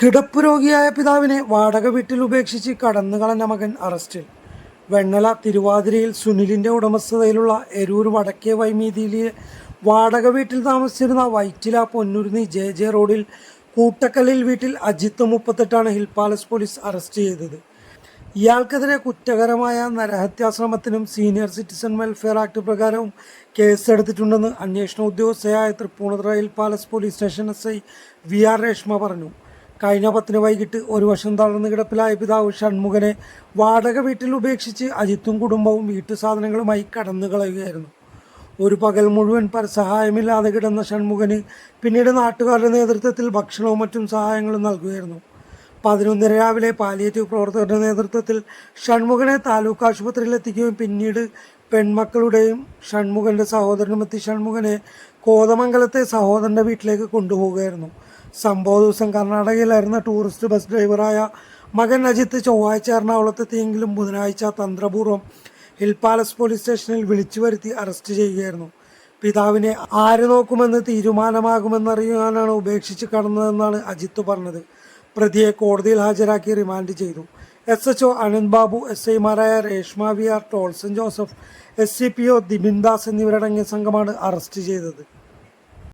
കിടപ്പ് രോഗിയായ പിതാവിനെ വാടക വീട്ടിൽ ഉപേക്ഷിച്ച് കടന്നു കളഞ്ഞ മകൻ അറസ്റ്റിൽ. വെണ്ണല തിരുവാതിരയിൽ സുനിലിന്റെ ഉടമസ്ഥതയിലുള്ള എരൂർ വടക്കേ വൈമീതിയിലെ വാടക വീട്ടിൽ താമസിച്ചിരുന്ന വൈറ്റില പൊന്നുരുന്നി ജെ ജെ റോഡിൽ കൂട്ടക്കല്ലിൽ വീട്ടിൽ അജിത്ത് മുപ്പത്തെട്ടാണ് ഹിൽ പാലസ് പോലീസ് അറസ്റ്റ് ചെയ്തത്. ഇയാൾക്കെതിരെ കുറ്റകരമായ നരഹത്യാശ്രമത്തിനും സീനിയർ സിറ്റിസൺ വെൽഫെയർ ആക്ട് പ്രകാരവും കേസെടുത്തിട്ടുണ്ടെന്ന് അന്വേഷണ ഉദ്യോഗസ്ഥയായ Tripunithura hill palace police station S I V R Reshma പറഞ്ഞു. കഴിഞ്ഞ പത്തിന് വൈകിട്ട് ഒരു വർഷം തളർന്നു കിടപ്പിലായ പിതാവ് ഷൺമുഖനെ വാടക വീട്ടിൽ ഉപേക്ഷിച്ച് അജിത്തും കുടുംബവും വീട്ടു സാധനങ്ങളുമായി കടന്നു കളയുകയായിരുന്നു. ഒരു പകൽ മുഴുവൻ പരസഹായമില്ലാതെ കിടന്ന ഷൺമുഖന് പിന്നീട് നാട്ടുകാരുടെ നേതൃത്വത്തിൽ ഭക്ഷണവും മറ്റും സഹായങ്ങളും നൽകുകയായിരുന്നു. പതിനൊന്നര രാവിലെ പാലിയേറ്റീവ് പ്രവർത്തകരുടെ നേതൃത്വത്തിൽ ഷൺമുഖനെ താലൂക്ക് ആശുപത്രിയിൽ എത്തിക്കുകയും പിന്നീട് പെൺമക്കളുടെയും ഷൺമുഖന്റെ സഹോദരനും എത്തി ഷൺമുഖനെ കോതമംഗലത്തെ സഹോദരന്റെ വീട്ടിലേക്ക് കൊണ്ടുപോവുകയായിരുന്നു. സംഭവ ദിവസം കർണാടകയിലായിരുന്ന ടൂറിസ്റ്റ് ബസ് ഡ്രൈവറായ മകൻ അജിത്ത് ചൊവ്വാഴ്ച എറണാകുളത്തെത്തിയെങ്കിലും ബുധനാഴ്ച തന്ത്രപൂർവം ഹിൽ പാലസ് പോലീസ് സ്റ്റേഷനിൽ വിളിച്ചു വരുത്തി അറസ്റ്റ് ചെയ്യുകയായിരുന്നു. പിതാവിനെ ആര് നോക്കുമെന്ന് തീരുമാനമാകുമെന്നറിയാനാണ് ഉപേക്ഷിച്ച് കടന്നതെന്നാണ് അജിത്ത് പറഞ്ഞത്. പ്രതിയെ കോടതിയിൽ ഹാജരാക്കി റിമാൻഡ് ചെയ്തു. S H O Ananth Babu S ഐമാരായ Reshma V R Tolson Joseph S C P O Dibin Das എന്നിവരടങ്ങിയ സംഘമാണ് അറസ്റ്റ് ചെയ്തത്.